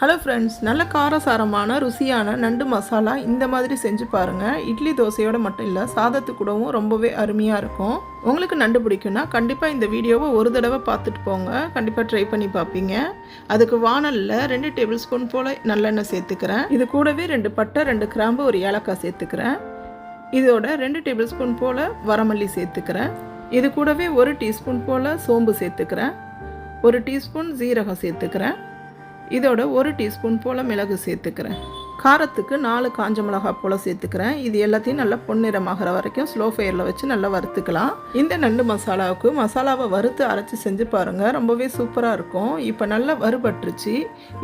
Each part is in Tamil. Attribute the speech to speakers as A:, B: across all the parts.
A: ஹலோ ஃப்ரெண்ட்ஸ் நல்ல காரசாரமான ருசியான நண்டு மசாலா இந்த மாதிரி செஞ்சு பாருங்கள் இட்லி தோசையோட மட்டும் இல்லை சாதத்துக்கு கூடவும் ரொம்பவே அருமையாக இருக்கும். உங்களுக்கு நண்டு பிடிக்கும்னா கண்டிப்பாக இந்த வீடியோவை ஒரு தடவை பார்த்துட்டு போங்க. கண்டிப்பாக ட்ரை பண்ணி பார்ப்பீங்க. அதுக்கு வானலில் ரெண்டு டேபிள் ஸ்பூன் போல் நல்லெண்ணெய் சேர்த்துக்கிறேன். இது கூடவே ரெண்டு பட்டை ரெண்டு கிராம்பு ஒரு ஏலக்காய் சேர்த்துக்கிறேன். இதோட ரெண்டு டேபிள் ஸ்பூன் போல் வரமல்லி சேர்த்துக்கிறேன். இது கூடவே ஒரு டீஸ்பூன் போல் சோம்பு சேர்த்துக்கிறேன். ஒரு டீஸ்பூன் ஜீரகம் சேர்த்துக்கிறேன். இதோட ஒரு டீஸ்பூன் போல் மிளகு சேர்த்துக்கிறேன். காரத்துக்கு நாலு காஞ்ச மிளகா போல் சேர்த்துக்கிறேன். இது எல்லாத்தையும் நல்லா பொன்னிறமாகிற வரைக்கும் ஸ்லோ ஃபயரில் வச்சு நல்லா வறுத்துக்கலாம். இந்த நண்டு மசாலாவுக்கு மசாலாவை வறுத்து அரைச்சி செஞ்சு பாருங்கள் ரொம்பவே சூப்பராக இருக்கும். இப்போ நல்லா வறுபட்டுருச்சு.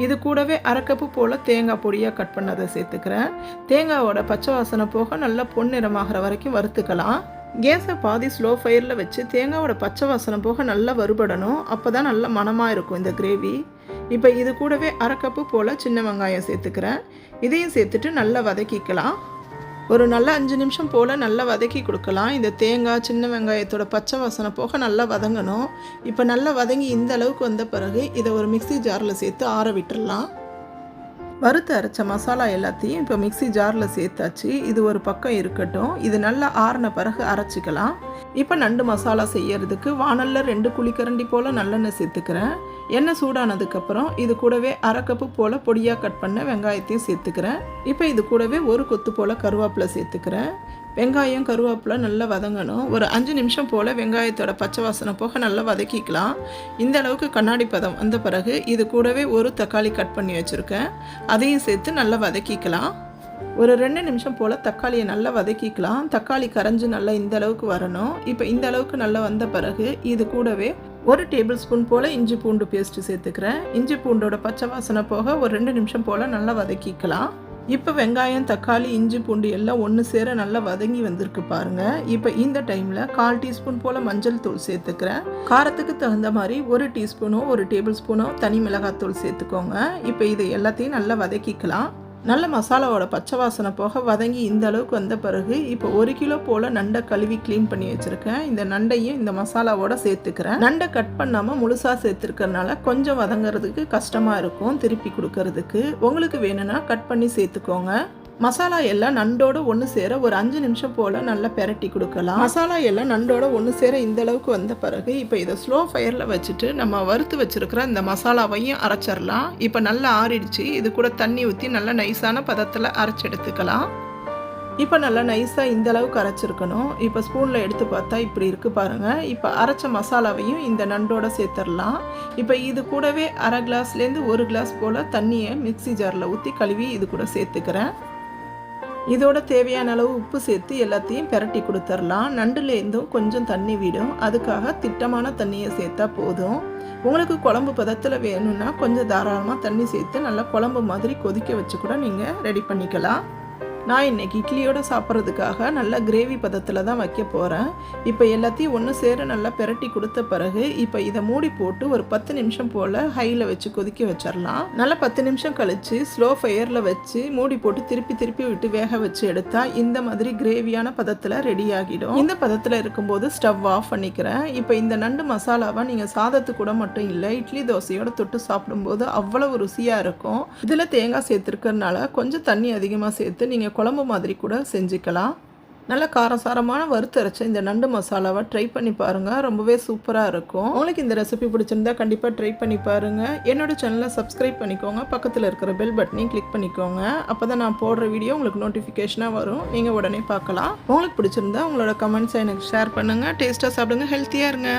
A: இது கூடவே அரைக்கப்பு போல் தேங்காய் பொடியாக கட் பண்ணதை சேர்த்துக்கிறேன். தேங்காவோட பச்சை வாசனை போக நல்லா பொன்னிறமாகிற வரைக்கும் வறுத்துக்கலாம். கேஸை பாதி ஸ்லோ ஃபயரில் வச்சு தேங்காவோட பச்சை வாசனை போக நல்லா வறுபடணும். அப்போ தான் நல்ல மணமாக இருக்கும் இந்த கிரேவி இப்போ இது கூடவே அரை கப்பு போல் சின்ன வெங்காயம் சேர்த்துக்கிறேன். இதையும் சேர்த்துட்டு நல்லா வதக்கிக்கலாம். ஒரு நல்ல அஞ்சு நிமிஷம் போல் நல்லா வதக்கி கொடுக்கலாம். இந்த தேங்காய் சின்ன வெங்காயத்தோட பச்சை வாசனை போக நல்லா வதங்கணும். இப்போ நல்லா வதங்கி இந்த அளவுக்கு வந்த பிறகு இதை ஒரு மிக்சி ஜாரில் சேர்த்து ஆற விட்டுடலாம் வறுத்து அரைச்ச மசாலா எல்லாத்தையும் இப்போ மிக்சி ஜாரில் சேர்த்தாச்சு. இது ஒரு பக்கம் இருக்கட்டும். இது நல்லா ஆறின பிறகு அரைச்சிக்கலாம். இப்போ நண்டு மசாலா செய்யறதுக்கு வானலில் ரெண்டு குழிக்கரண்டி போல் நல்லெண்ணெய் சேர்த்துக்கிறேன். எண்ணெய் சூடானதுக்கப்புறம் இது கூடவே அரை கப்பு போல் பொடியாக கட் பண்ண வெங்காயத்தையும் சேர்த்துக்கிறேன். இப்போ இது கூடவே ஒரு கொத்து போல் கருவேப்பிலை சேர்த்துக்கிறேன். வெங்காயம் கருவேப்பிலை நல்லா வதங்கணும். ஒரு அஞ்சு நிமிஷம் போல் வெங்காயத்தோட பச்சை வாசனை போக நல்லா வதக்கிக்கலாம். இந்த அளவுக்கு கண்ணாடி பதம் வந்த பிறகு இது கூடவே ஒரு தக்காளி கட் பண்ணி வச்சுருக்கேன். அதையும் சேர்த்து நல்லா வதக்கிக்கலாம். ஒரு ரெண்டு நிமிஷம் போல் தக்காளியை நல்லா வதக்கிக்கலாம். தக்காளி கரைஞ்சி நல்லா இந்த அளவுக்கு வரணும். இப்போ இந்த அளவுக்கு நல்லா வந்த பிறகு இது கூடவே ஒரு டேபிள் ஸ்பூன் போல் இஞ்சி பூண்டு பேஸ்ட்டு சேர்த்துக்கிறேன். இஞ்சி பூண்டோட பச்சை வாசனை போக ஒரு ரெண்டு நிமிஷம் போல் நல்லா வதக்கிக்கலாம். இப்போ வெங்காயம் தக்காளி இஞ்சி பூண்டு எல்லாம் ஒன்று சேர நல்லா வதங்கி வந்திருக்கு பாருங்க. இப்போ இந்த டைமில் கால் டீஸ்பூன் போல் மஞ்சள் தூள் சேர்த்துக்கிறேன். காரத்துக்கு தகுந்த மாதிரி ஒரு டீஸ்பூனோ ஒரு டேபிள் ஸ்பூனோ தனி மிளகாத்தூள் சேர்த்துக்கோங்க. இப்போ இதை எல்லாத்தையும் நல்லா வதக்கிக்கலாம். நல்ல மசாலாவோட பச்சை வாசனை போக வதங்கி இந்த அளவுக்கு வந்த பிறகு இப்போ ஒரு கிலோ போல் நண்டை கழுவி க்ளீன் பண்ணி வச்சுருக்கேன். இந்த நண்டையும் இந்த மசாலாவோட சேர்த்துக்கிறேன். நண்டை கட் பண்ணாமல் முழுசாக சேர்த்துருக்கறனால கொஞ்சம் வதங்குறதுக்கு கஷ்டமாக இருக்கும் திருப்பி கொடுக்கறதுக்கு. உங்களுக்கு வேணும்னா கட் பண்ணி சேர்த்துக்கோங்க. மசாலா எல்லாம் நண்டோட ஒன்று சேர ஒரு அஞ்சு நிமிஷம் போல் நல்லா பெரட்டி கொடுக்கலாம். மசாலா எல்லாம் நண்டோட ஒன்று சேர இந்த அளவுக்கு வந்த பிறகு இப்போ இதை ஸ்லோ ஃபயரில் வச்சுட்டு நம்ம வறுத்து வச்சுருக்கிற இந்த மசாலாவையும் அரைச்சிடலாம். இப்போ நல்லா ஆறிடுச்சு. இது கூட தண்ணி ஊற்றி நல்லா நைஸான பதத்தில் அரைச்சி எடுத்துக்கலாம். இப்போ நல்லா நைஸாக இந்த அளவுக்கு அரைச்சிருக்கணும். இப்போ ஸ்பூனில் எடுத்து பார்த்தா இப்படி இருக்குது பாருங்கள் இப்போ அரைச்ச மசாலாவையும் இந்த நண்டோட சேர்த்துடலாம். இப்போ இது கூடவே அரை கிளாஸ்லேருந்து ஒரு கிளாஸ் போல் தண்ணியை மிக்சி ஜாரில் ஊற்றி கழுவி இது கூட சேர்த்துக்கிறேன். இதோட தேவையான அளவு உப்பு சேர்த்து எல்லாத்தையும் பெரட்டி கொடுத்துர்லாம் நண்டுலேருந்தும் கொஞ்சம் தண்ணி விடும். அதுக்காக திட்டமான தண்ணியை சேர்த்தா போதும். உங்களுக்கு குழம்பு பதத்தில் வேணும்னா கொஞ்சம் தாராளமாக தண்ணி சேர்த்து நல்லா குழம்பு மாதிரி கொதிக்க வச்சு கூட நீங்கள் ரெடி பண்ணிக்கலாம். நான் இன்றைக்கி இட்லியோடு சாப்பிட்றதுக்காக நல்லா கிரேவி பதத்தில் தான் வைக்க போகிறேன் இப்போ எல்லாத்தையும் ஒன்று சேர நல்லா பெரட்டி கொடுத்த பிறகு இப்போ இதை மூடி போட்டு ஒரு பத்து நிமிஷம் போல் ஹையில் வச்சு கொதிக்க வச்சிடலாம் நல்லா பத்து நிமிஷம் கழித்து ஸ்லோ ஃபயரில் வச்சு மூடி போட்டு திருப்பி திருப்பி விட்டு வேக வச்சு எடுத்தால் இந்த மாதிரி கிரேவியான பதத்தில் ரெடி ஆகிடும். இந்த பதத்தில் இருக்கும்போது ஸ்டவ் ஆஃப் பண்ணிக்கிறேன். இப்போ இந்த நண்டு மசாலாவை நீங்கள் சாதத்து கூட மட்டும் இல்லை இட்லி தோசையோட தொட்டு சாப்பிடும்போது அவ்வளவு ருசியாக இருக்கும். இதில் தேங்காய் சேர்த்துருக்கறனால கொஞ்சம் தண்ணி அதிகமாக சேர்த்து நீங்கள் குழம்பு மாதிரி கூட செஞ்சுக்கலாம். நல்ல காரசாரமான வறுத்தரைச்ச இந்த நண்டு மசாலாவை ட்ரை பண்ணி பாருங்கள் ரொம்பவே சூப்பராக இருக்கும். உங்களுக்கு இந்த ரெசிபி பிடிச்சிருந்தா கண்டிப்பாக ட்ரை பண்ணி பாருங்கள் என்னோடய சேனலை சப்ஸ்கிரைப் பண்ணிக்கோங்க. பக்கத்தில் இருக்கிற பெல் பட்டனையும் கிளிக் பண்ணிக்கோங்க. அப்போ தான் நான் போடுற வீடியோ உங்களுக்கு நோட்டிஃபிகேஷனாக வரும். நீங்கள் உடனே பார்க்கலாம். உங்களுக்கு பிடிச்சிருந்தா உங்களோட கமெண்ட்ஸை எனக்கு ஷேர் பண்ணுங்கள் டேஸ்ட்டாக சாப்பிடுங்க. ஹெல்த்தியாக இருங்க.